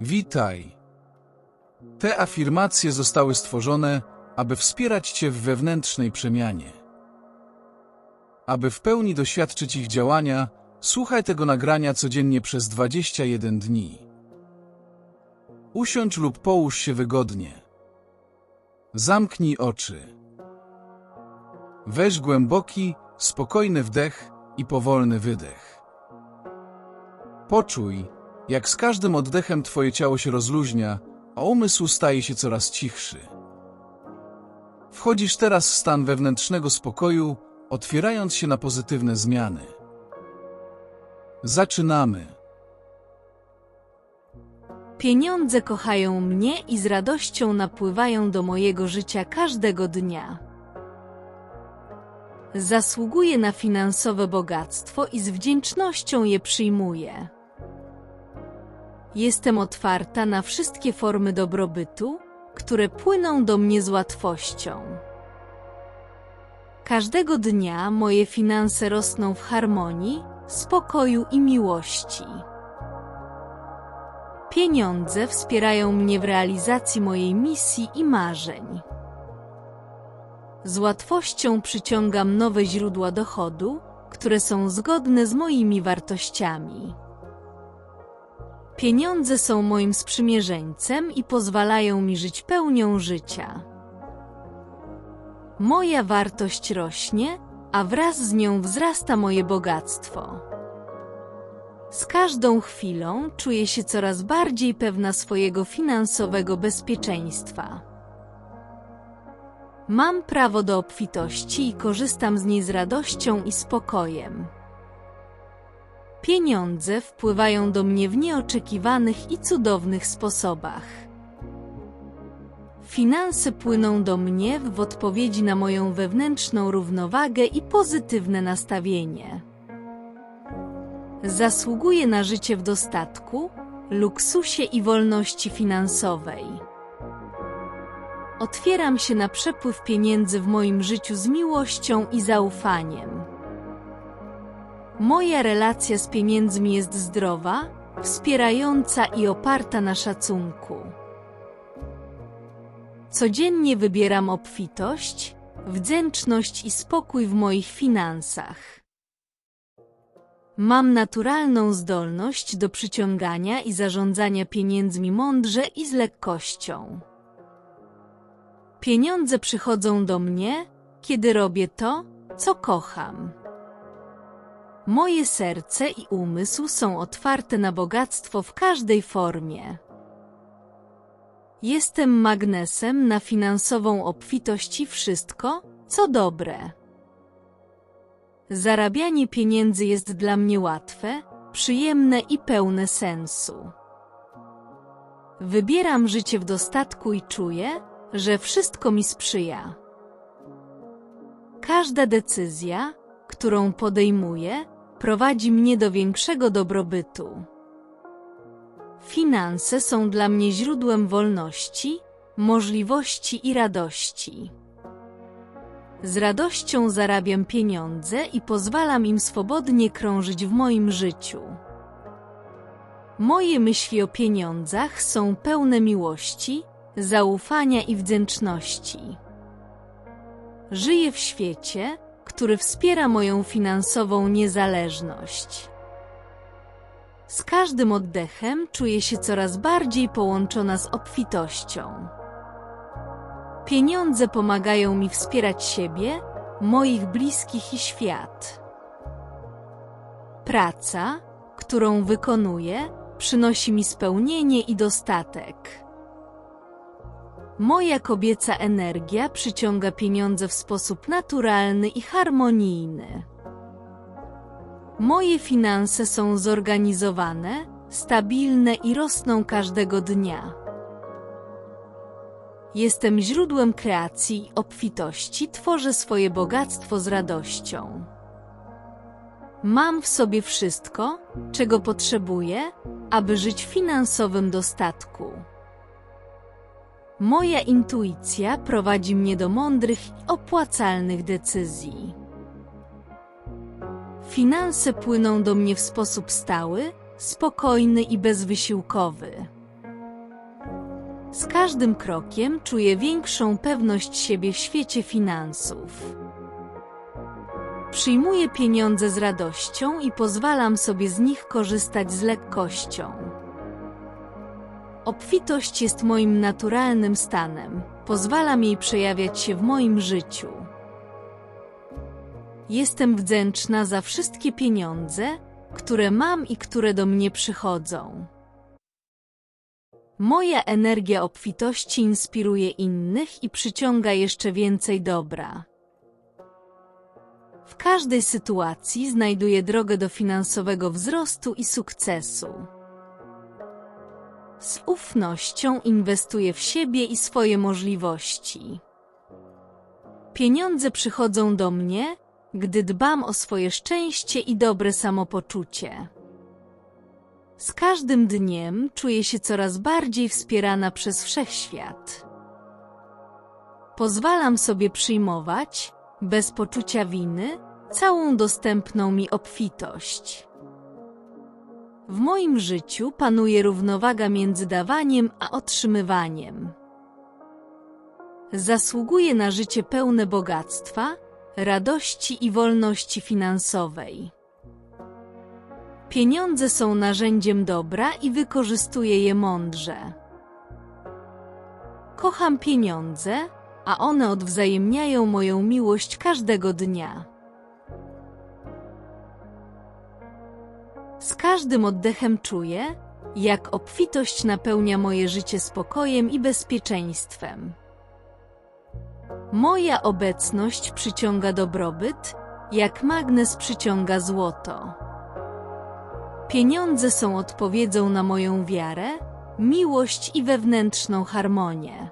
Witaj. Te afirmacje zostały stworzone, aby wspierać Cię w wewnętrznej przemianie. Aby w pełni doświadczyć ich działania, słuchaj tego nagrania codziennie przez 21 dni. Usiądź lub połóż się wygodnie. Zamknij oczy. Weź głęboki, spokojny wdech i powolny wydech. Poczuj, jak z każdym oddechem Twoje ciało się rozluźnia, a umysł staje się coraz cichszy. Wchodzisz teraz w stan wewnętrznego spokoju, otwierając się na pozytywne zmiany. Zaczynamy. Pieniądze kochają mnie i z radością napływają do mojego życia każdego dnia. Zasługuję na finansowe bogactwo i z wdzięcznością je przyjmuję. Jestem otwarta na wszystkie formy dobrobytu, które płyną do mnie z łatwością. Każdego dnia moje finanse rosną w harmonii, spokoju i miłości. Pieniądze wspierają mnie w realizacji mojej misji i marzeń. Z łatwością przyciągam nowe źródła dochodu, które są zgodne z moimi wartościami. Pieniądze są moim sprzymierzeńcem i pozwalają mi żyć pełnią życia. Moja wartość rośnie, a wraz z nią wzrasta moje bogactwo. Z każdą chwilą czuję się coraz bardziej pewna swojego finansowego bezpieczeństwa. Mam prawo do obfitości i korzystam z niej z radością i spokojem. Pieniądze wpływają do mnie w nieoczekiwanych i cudownych sposobach. Finanse płyną do mnie w odpowiedzi na moją wewnętrzną równowagę i pozytywne nastawienie. Zasługuję na życie w dostatku, luksusie i wolności finansowej. Otwieram się na przepływ pieniędzy w moim życiu z miłością i zaufaniem. Moja relacja z pieniędzmi jest zdrowa, wspierająca i oparta na szacunku. Codziennie wybieram obfitość, wdzięczność i spokój w moich finansach. Mam naturalną zdolność do przyciągania i zarządzania pieniędzmi mądrze i z lekkością. Pieniądze przychodzą do mnie, kiedy robię to, co kocham. Moje serce i umysł są otwarte na bogactwo w każdej formie. Jestem magnesem na finansową obfitość i wszystko, co dobre. Zarabianie pieniędzy jest dla mnie łatwe, przyjemne i pełne sensu. Wybieram życie w dostatku i czuję, że wszystko mi sprzyja. Każda decyzja, którą podejmuję, prowadzi mnie do większego dobrobytu. Finanse są dla mnie źródłem wolności, możliwości i radości. Z radością zarabiam pieniądze i pozwalam im swobodnie krążyć w moim życiu. Moje myśli o pieniądzach są pełne miłości, zaufania i wdzięczności. Żyję w świecie, który wspiera moją finansową niezależność. Z każdym oddechem czuję się coraz bardziej połączona z obfitością. Pieniądze pomagają mi wspierać siebie, moich bliskich i świat. Praca, którą wykonuję, przynosi mi spełnienie i dostatek. Moja kobieca energia przyciąga pieniądze w sposób naturalny i harmonijny. Moje finanse są zorganizowane, stabilne i rosną każdego dnia. Jestem źródłem kreacji i obfitości, tworzę swoje bogactwo z radością. Mam w sobie wszystko, czego potrzebuję, aby żyć w finansowym dostatku. Moja intuicja prowadzi mnie do mądrych i opłacalnych decyzji. Finanse płyną do mnie w sposób stały, spokojny i bezwysiłkowy. Z każdym krokiem czuję większą pewność siebie w świecie finansów. Przyjmuję pieniądze z radością i pozwalam sobie z nich korzystać z lekkością. Obfitość jest moim naturalnym stanem, pozwalam jej przejawiać się w moim życiu. Jestem wdzięczna za wszystkie pieniądze, które mam i które do mnie przychodzą. Moja energia obfitości inspiruje innych i przyciąga jeszcze więcej dobra. W każdej sytuacji znajduję drogę do finansowego wzrostu i sukcesu. Z ufnością inwestuję w siebie i swoje możliwości. Pieniądze przychodzą do mnie, gdy dbam o swoje szczęście i dobre samopoczucie. Z każdym dniem czuję się coraz bardziej wspierana przez wszechświat. Pozwalam sobie przyjmować, bez poczucia winy, całą dostępną mi obfitość. W moim życiu panuje równowaga między dawaniem a otrzymywaniem. Zasługuję na życie pełne bogactwa, radości i wolności finansowej. Pieniądze są narzędziem dobra i wykorzystuję je mądrze. Kocham pieniądze, a one odwzajemniają moją miłość każdego dnia. Z każdym oddechem czuję, jak obfitość napełnia moje życie spokojem i bezpieczeństwem. Moja obecność przyciąga dobrobyt, jak magnes przyciąga złoto. Pieniądze są odpowiedzią na moją wiarę, miłość i wewnętrzną harmonię.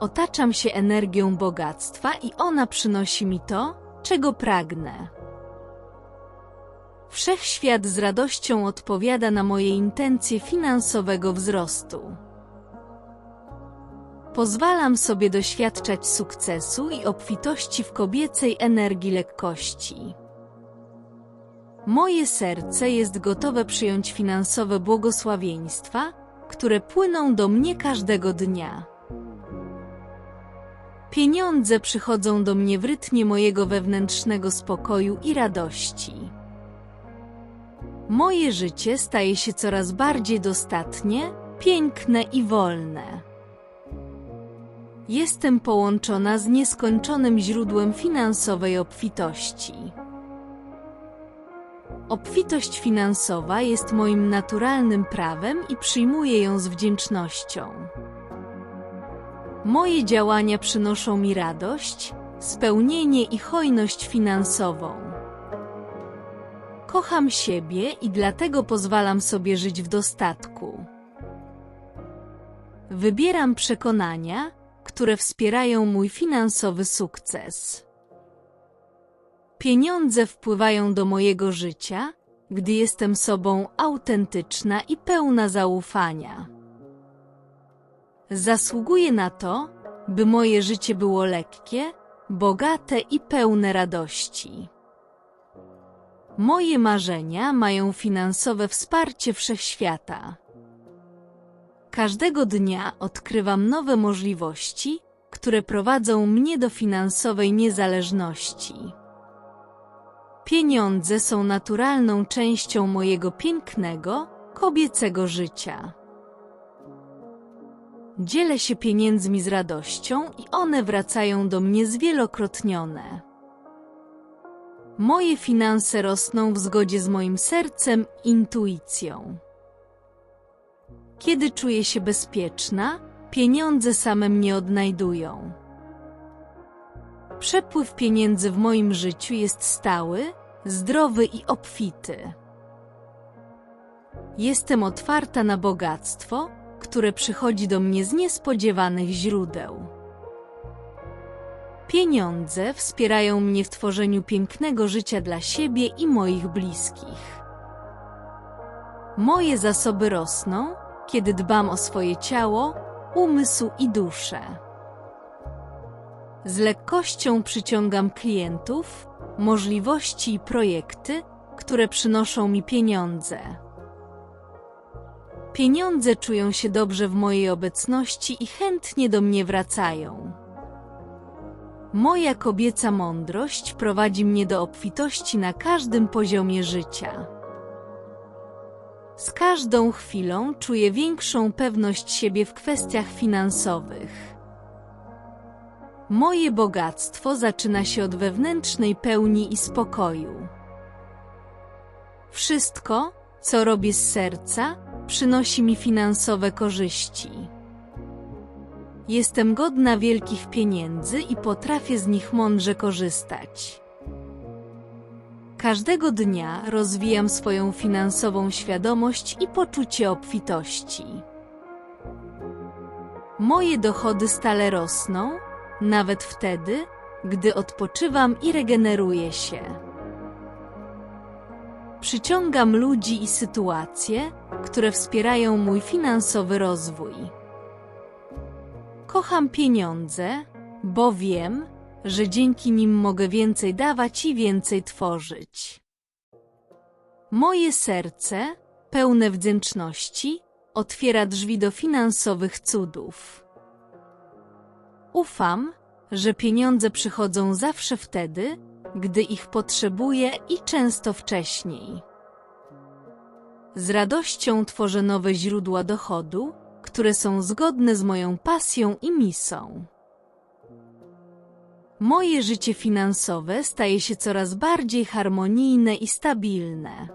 Otaczam się energią bogactwa i ona przynosi mi to, czego pragnę. Wszechświat z radością odpowiada na moje intencje finansowego wzrostu. Pozwalam sobie doświadczać sukcesu i obfitości w kobiecej energii lekkości. Moje serce jest gotowe przyjąć finansowe błogosławieństwa, które płyną do mnie każdego dnia. Pieniądze przychodzą do mnie w rytmie mojego wewnętrznego spokoju i radości. Moje życie staje się coraz bardziej dostatnie, piękne i wolne. Jestem połączona z nieskończonym źródłem finansowej obfitości. Obfitość finansowa jest moim naturalnym prawem i przyjmuję ją z wdzięcznością. Moje działania przynoszą mi radość, spełnienie i hojność finansową. Kocham siebie i dlatego pozwalam sobie żyć w dostatku. Wybieram przekonania, które wspierają mój finansowy sukces. Pieniądze wpływają do mojego życia, gdy jestem sobą autentyczna i pełna zaufania. Zasługuję na to, by moje życie było lekkie, bogate i pełne radości. Moje marzenia mają finansowe wsparcie wszechświata. Każdego dnia odkrywam nowe możliwości, które prowadzą mnie do finansowej niezależności. Pieniądze są naturalną częścią mojego pięknego, kobiecego życia. Dzielę się pieniędzmi z radością i one wracają do mnie zwielokrotnione. Moje finanse rosną w zgodzie z moim sercem intuicją. Kiedy czuję się bezpieczna, pieniądze same mnie odnajdują. Przepływ pieniędzy w moim życiu jest stały, zdrowy i obfity. Jestem otwarta na bogactwo, które przychodzi do mnie z niespodziewanych źródeł. Pieniądze wspierają mnie w tworzeniu pięknego życia dla siebie i moich bliskich. Moje zasoby rosną, kiedy dbam o swoje ciało, umysł i duszę. Z lekkością przyciągam klientów, możliwości i projekty, które przynoszą mi pieniądze. Pieniądze czują się dobrze w mojej obecności i chętnie do mnie wracają. Moja kobieca mądrość prowadzi mnie do obfitości na każdym poziomie życia. Z każdą chwilą czuję większą pewność siebie w kwestiach finansowych. Moje bogactwo zaczyna się od wewnętrznej pełni i spokoju. Wszystko, co robię z serca, przynosi mi finansowe korzyści. Jestem godna wielkich pieniędzy i potrafię z nich mądrze korzystać. Każdego dnia rozwijam swoją finansową świadomość i poczucie obfitości. Moje dochody stale rosną, nawet wtedy, gdy odpoczywam i regeneruję się. Przyciągam ludzi i sytuacje, które wspierają mój finansowy rozwój. Kocham pieniądze, bo wiem, że dzięki nim mogę więcej dawać i więcej tworzyć. Moje serce, pełne wdzięczności, otwiera drzwi do finansowych cudów. Ufam, że pieniądze przychodzą zawsze wtedy, gdy ich potrzebuję i często wcześniej. Z radością tworzę nowe źródła dochodu, które są zgodne z moją pasją i misją. Moje życie finansowe staje się coraz bardziej harmonijne i stabilne.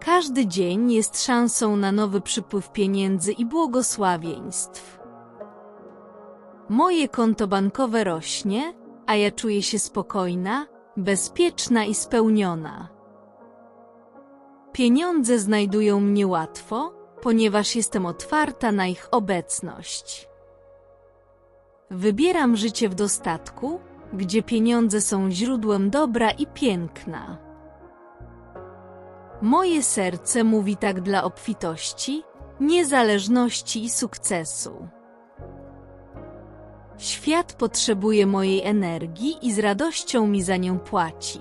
Każdy dzień jest szansą na nowy przypływ pieniędzy i błogosławieństw. Moje konto bankowe rośnie, a ja czuję się spokojna, bezpieczna i spełniona. Pieniądze znajdują mnie łatwo, ponieważ jestem otwarta na ich obecność. Wybieram życie w dostatku, gdzie pieniądze są źródłem dobra i piękna. Moje serce mówi tak dla obfitości, niezależności i sukcesu. Świat potrzebuje mojej energii i z radością mi za nią płaci.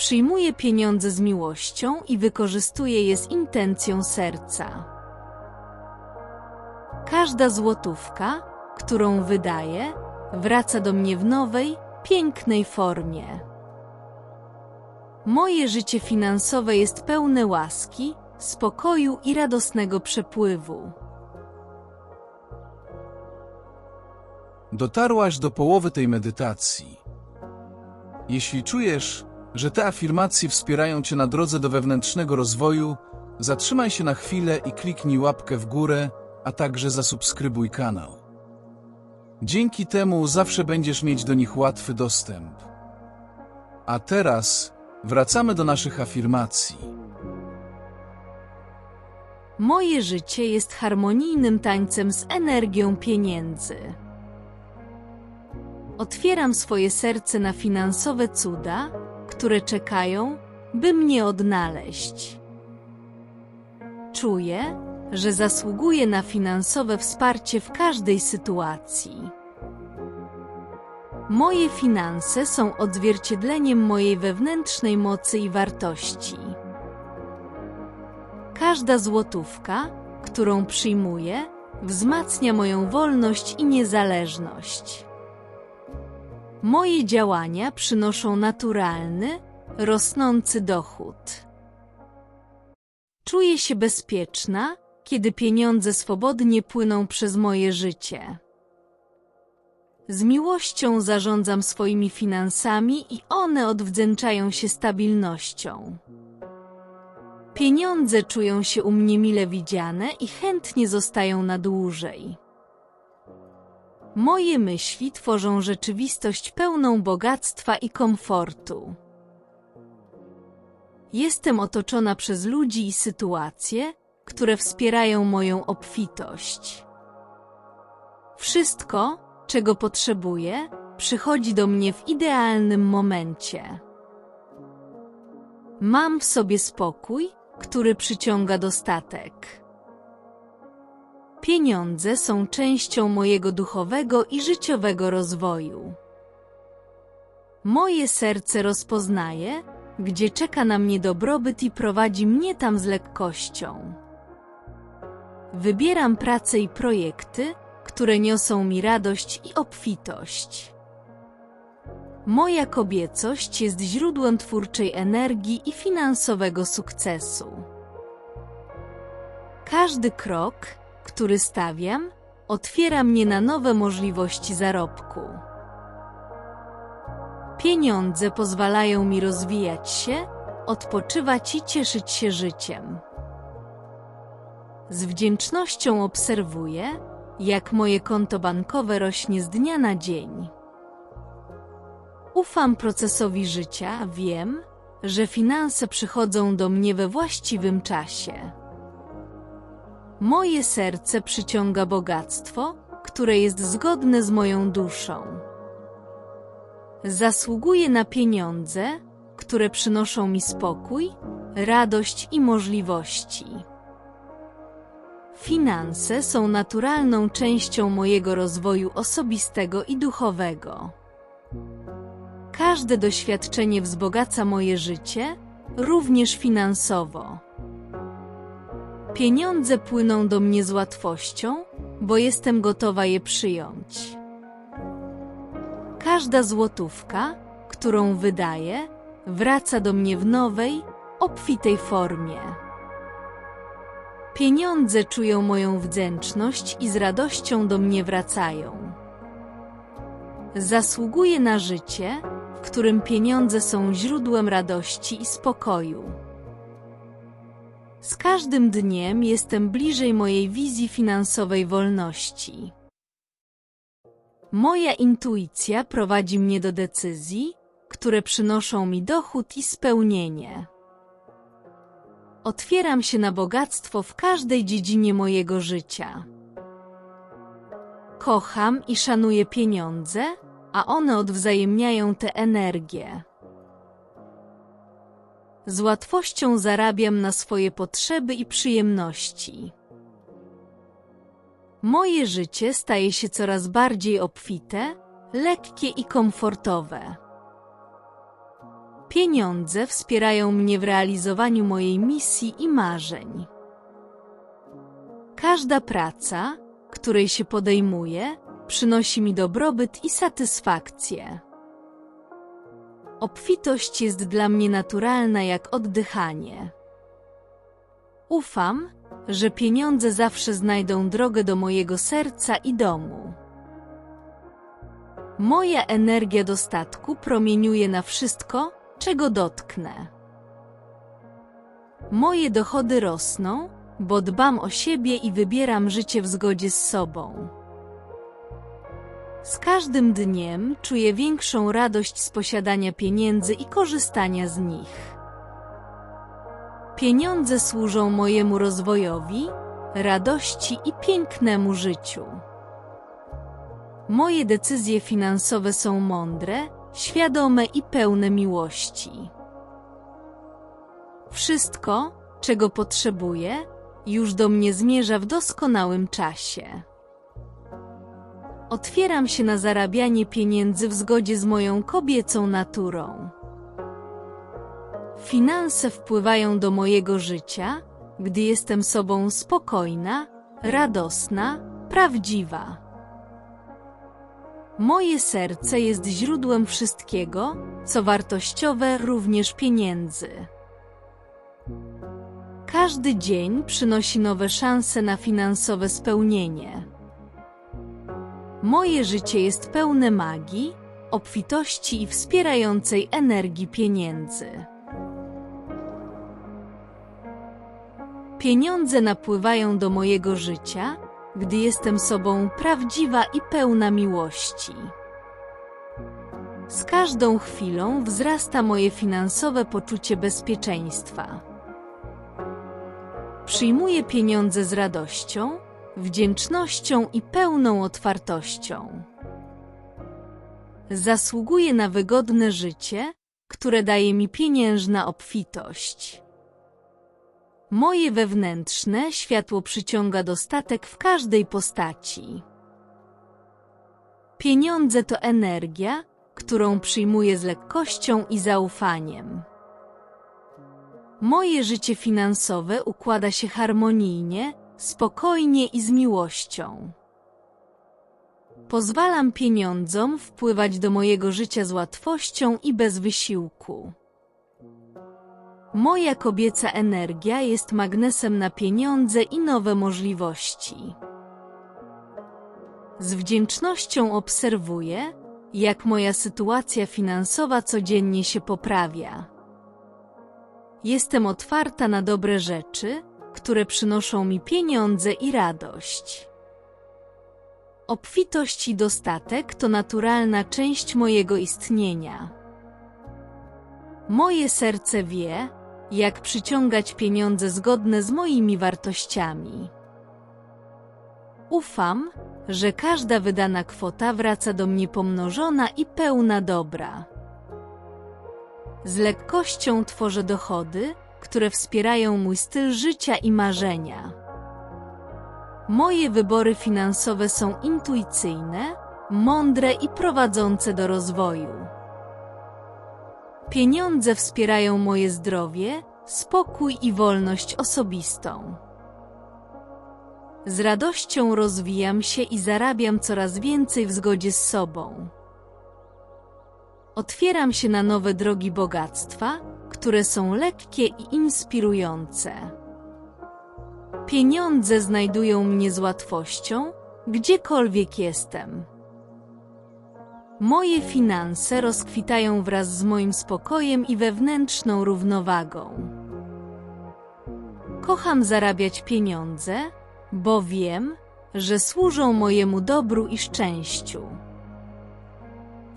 Przyjmuję pieniądze z miłością i wykorzystuję je z intencją serca. Każda złotówka, którą wydaję, wraca do mnie w nowej, pięknej formie. Moje życie finansowe jest pełne łaski, spokoju i radosnego przepływu. Dotarłaś do połowy tej medytacji. Jeśli czujesz, że te afirmacje wspierają Cię na drodze do wewnętrznego rozwoju, zatrzymaj się na chwilę i kliknij łapkę w górę, a także zasubskrybuj kanał. Dzięki temu zawsze będziesz mieć do nich łatwy dostęp. A teraz wracamy do naszych afirmacji. Moje życie jest harmonijnym tańcem z energią pieniędzy. Otwieram swoje serce na finansowe cuda, które czekają, by mnie odnaleźć. Czuję, że zasługuję na finansowe wsparcie w każdej sytuacji. Moje finanse są odzwierciedleniem mojej wewnętrznej mocy i wartości. Każda złotówka, którą przyjmuję, wzmacnia moją wolność i niezależność. Moje działania przynoszą naturalny, rosnący dochód. Czuję się bezpieczna, kiedy pieniądze swobodnie płyną przez moje życie. Z miłością zarządzam swoimi finansami i one odwdzięczają się stabilnością. Pieniądze czują się u mnie mile widziane i chętnie zostają na dłużej. Moje myśli tworzą rzeczywistość pełną bogactwa i komfortu. Jestem otoczona przez ludzi i sytuacje, które wspierają moją obfitość. Wszystko, czego potrzebuję, przychodzi do mnie w idealnym momencie. Mam w sobie spokój, który przyciąga dostatek. Pieniądze są częścią mojego duchowego i życiowego rozwoju. Moje serce rozpoznaje, gdzie czeka na mnie dobrobyt i prowadzi mnie tam z lekkością. Wybieram pracę i projekty, które niosą mi radość i obfitość. Moja kobiecość jest źródłem twórczej energii i finansowego sukcesu. Każdy krok, który stawiam, otwiera mnie na nowe możliwości zarobku. Pieniądze pozwalają mi rozwijać się, odpoczywać i cieszyć się życiem. Z wdzięcznością obserwuję, jak moje konto bankowe rośnie z dnia na dzień. Ufam procesowi życia, wiem, że finanse przychodzą do mnie we właściwym czasie. Moje serce przyciąga bogactwo, które jest zgodne z moją duszą. Zasługuję na pieniądze, które przynoszą mi spokój, radość i możliwości. Finanse są naturalną częścią mojego rozwoju osobistego i duchowego. Każde doświadczenie wzbogaca moje życie, również finansowo. Pieniądze płyną do mnie z łatwością, bo jestem gotowa je przyjąć. Każda złotówka, którą wydaję, wraca do mnie w nowej, obfitej formie. Pieniądze czują moją wdzięczność i z radością do mnie wracają. Zasługuję na życie, w którym pieniądze są źródłem radości i spokoju. Z każdym dniem jestem bliżej mojej wizji finansowej wolności. Moja intuicja prowadzi mnie do decyzji, które przynoszą mi dochód i spełnienie. Otwieram się na bogactwo w każdej dziedzinie mojego życia. Kocham i szanuję pieniądze, a one odwzajemniają tę energię. Z łatwością zarabiam na swoje potrzeby i przyjemności. Moje życie staje się coraz bardziej obfite, lekkie i komfortowe. Pieniądze wspierają mnie w realizowaniu mojej misji i marzeń. Każda praca, której się podejmuję, przynosi mi dobrobyt i satysfakcję. Obfitość jest dla mnie naturalna jak oddychanie. Ufam, że pieniądze zawsze znajdą drogę do mojego serca i domu. Moja energia dostatku promieniuje na wszystko, czego dotknę. Moje dochody rosną, bo dbam o siebie i wybieram życie w zgodzie z sobą. Z każdym dniem czuję większą radość z posiadania pieniędzy i korzystania z nich. Pieniądze służą mojemu rozwojowi, radości i pięknemu życiu. Moje decyzje finansowe są mądre, świadome i pełne miłości. Wszystko, czego potrzebuję, już do mnie zmierza w doskonałym czasie. Otwieram się na zarabianie pieniędzy w zgodzie z moją kobiecą naturą. Finanse wpływają do mojego życia, gdy jestem sobą spokojna, radosna, prawdziwa. Moje serce jest źródłem wszystkiego, co wartościowe, również pieniędzy. Każdy dzień przynosi nowe szanse na finansowe spełnienie. Moje życie jest pełne magii, obfitości i wspierającej energii pieniędzy. Pieniądze napływają do mojego życia, gdy jestem sobą prawdziwa i pełna miłości. Z każdą chwilą wzrasta moje finansowe poczucie bezpieczeństwa. Przyjmuję pieniądze z radością, wdzięcznością i pełną otwartością. Zasługuję na wygodne życie, które daje mi pieniężna obfitość. Moje wewnętrzne światło przyciąga dostatek w każdej postaci. Pieniądze to energia, którą przyjmuję z lekkością i zaufaniem. Moje życie finansowe układa się harmonijnie, spokojnie i z miłością. Pozwalam pieniądzom wpływać do mojego życia z łatwością i bez wysiłku. Moja kobieca energia jest magnesem na pieniądze i nowe możliwości. Z wdzięcznością obserwuję, jak moja sytuacja finansowa codziennie się poprawia. Jestem otwarta na dobre rzeczy, które przynoszą mi pieniądze i radość. Obfitość i dostatek to naturalna część mojego istnienia. Moje serce wie, jak przyciągać pieniądze zgodne z moimi wartościami. Ufam, że każda wydana kwota wraca do mnie pomnożona i pełna dobra. Z lekkością tworzę dochody, które wspierają mój styl życia i marzenia. Moje wybory finansowe są intuicyjne, mądre i prowadzące do rozwoju. Pieniądze wspierają moje zdrowie, spokój i wolność osobistą. Z radością rozwijam się i zarabiam coraz więcej w zgodzie z sobą. Otwieram się na nowe drogi bogactwa, które są lekkie i inspirujące. Pieniądze znajdują mnie z łatwością, gdziekolwiek jestem. Moje finanse rozkwitają wraz z moim spokojem i wewnętrzną równowagą. Kocham zarabiać pieniądze, bo wiem, że służą mojemu dobru i szczęściu.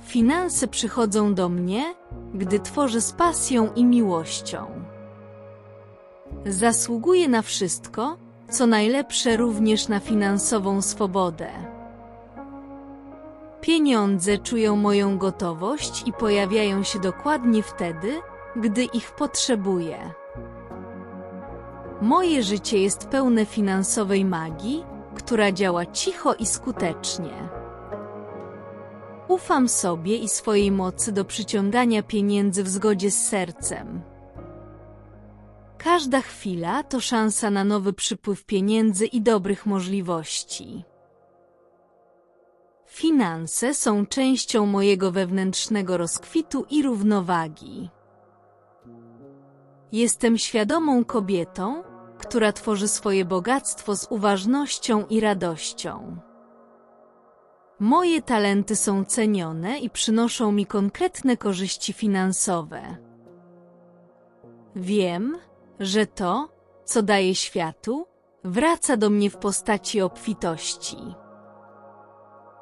Finanse przychodzą do mnie, gdy tworzę z pasją i miłością. Zasługuję na wszystko, co najlepsze również na finansową swobodę. Pieniądze czują moją gotowość i pojawiają się dokładnie wtedy, gdy ich potrzebuję. Moje życie jest pełne finansowej magii, która działa cicho i skutecznie. Ufam sobie i swojej mocy do przyciągania pieniędzy w zgodzie z sercem. Każda chwila to szansa na nowy przypływ pieniędzy i dobrych możliwości. Finanse są częścią mojego wewnętrznego rozkwitu i równowagi. Jestem świadomą kobietą, która tworzy swoje bogactwo z uważnością i radością. Moje talenty są cenione i przynoszą mi konkretne korzyści finansowe. Wiem, że to, co daję światu, wraca do mnie w postaci obfitości.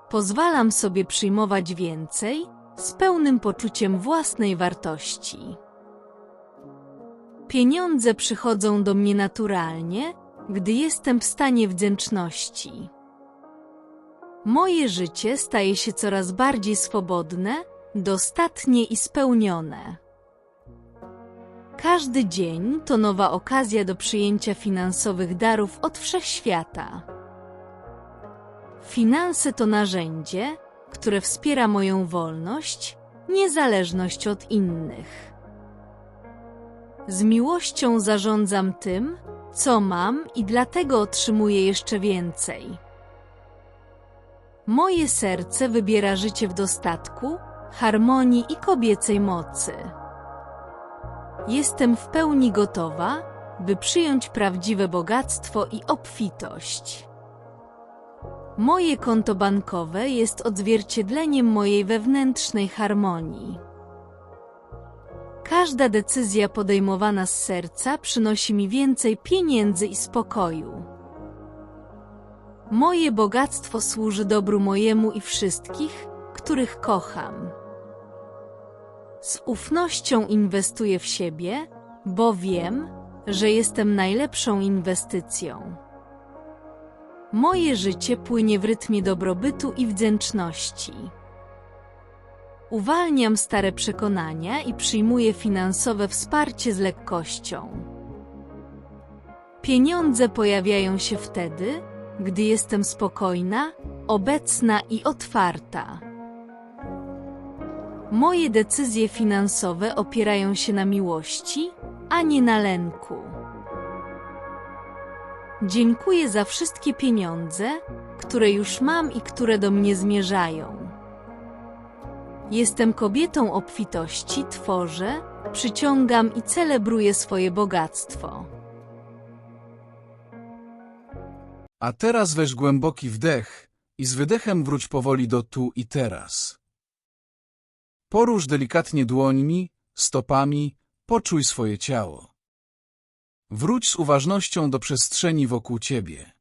Pozwalam sobie przyjmować więcej z pełnym poczuciem własnej wartości. Pieniądze przychodzą do mnie naturalnie, gdy jestem w stanie wdzięczności. Moje życie staje się coraz bardziej swobodne, dostatnie i spełnione. Każdy dzień to nowa okazja do przyjęcia finansowych darów od wszechświata. Finanse to narzędzie, które wspiera moją wolność, niezależność od innych. Z miłością zarządzam tym, co mam i dlatego otrzymuję jeszcze więcej. Moje serce wybiera życie w dostatku, harmonii i kobiecej mocy. Jestem w pełni gotowa, by przyjąć prawdziwe bogactwo i obfitość. Moje konto bankowe jest odzwierciedleniem mojej wewnętrznej harmonii. Każda decyzja podejmowana z serca przynosi mi więcej pieniędzy i spokoju. Moje bogactwo służy dobru mojemu i wszystkich, których kocham. Z ufnością inwestuję w siebie, bo wiem, że jestem najlepszą inwestycją. Moje życie płynie w rytmie dobrobytu i wdzięczności. Uwalniam stare przekonania i przyjmuję finansowe wsparcie z lekkością. Pieniądze pojawiają się wtedy, gdy jestem spokojna, obecna i otwarta. Moje decyzje finansowe opierają się na miłości, ani na lęku. Dziękuję za wszystkie pieniądze, które już mam i które do mnie zmierzają. Jestem kobietą obfitości, tworzę, przyciągam i celebruję swoje bogactwo. A teraz weź głęboki wdech i z wydechem wróć powoli do tu i teraz. Porusz delikatnie dłońmi, stopami, poczuj swoje ciało. Wróć z uważnością do przestrzeni wokół ciebie.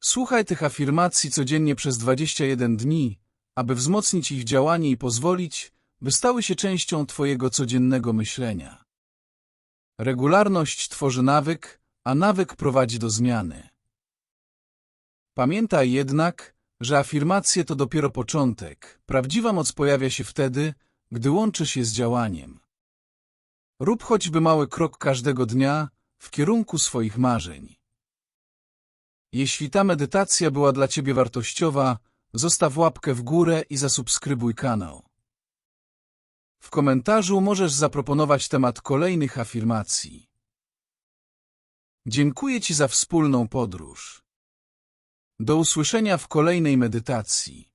Słuchaj tych afirmacji codziennie przez 21 dni, aby wzmocnić ich działanie i pozwolić, by stały się częścią twojego codziennego myślenia. Regularność tworzy nawyk, a nawyk prowadzi do zmiany. Pamiętaj jednak, że afirmacje to dopiero początek. Prawdziwa moc pojawia się wtedy, gdy łączysz je z działaniem. Rób choćby mały krok każdego dnia w kierunku swoich marzeń. Jeśli ta medytacja była dla Ciebie wartościowa, zostaw łapkę w górę i zasubskrybuj kanał. W komentarzu możesz zaproponować temat kolejnych afirmacji. Dziękuję Ci za wspólną podróż. Do usłyszenia w kolejnej medytacji.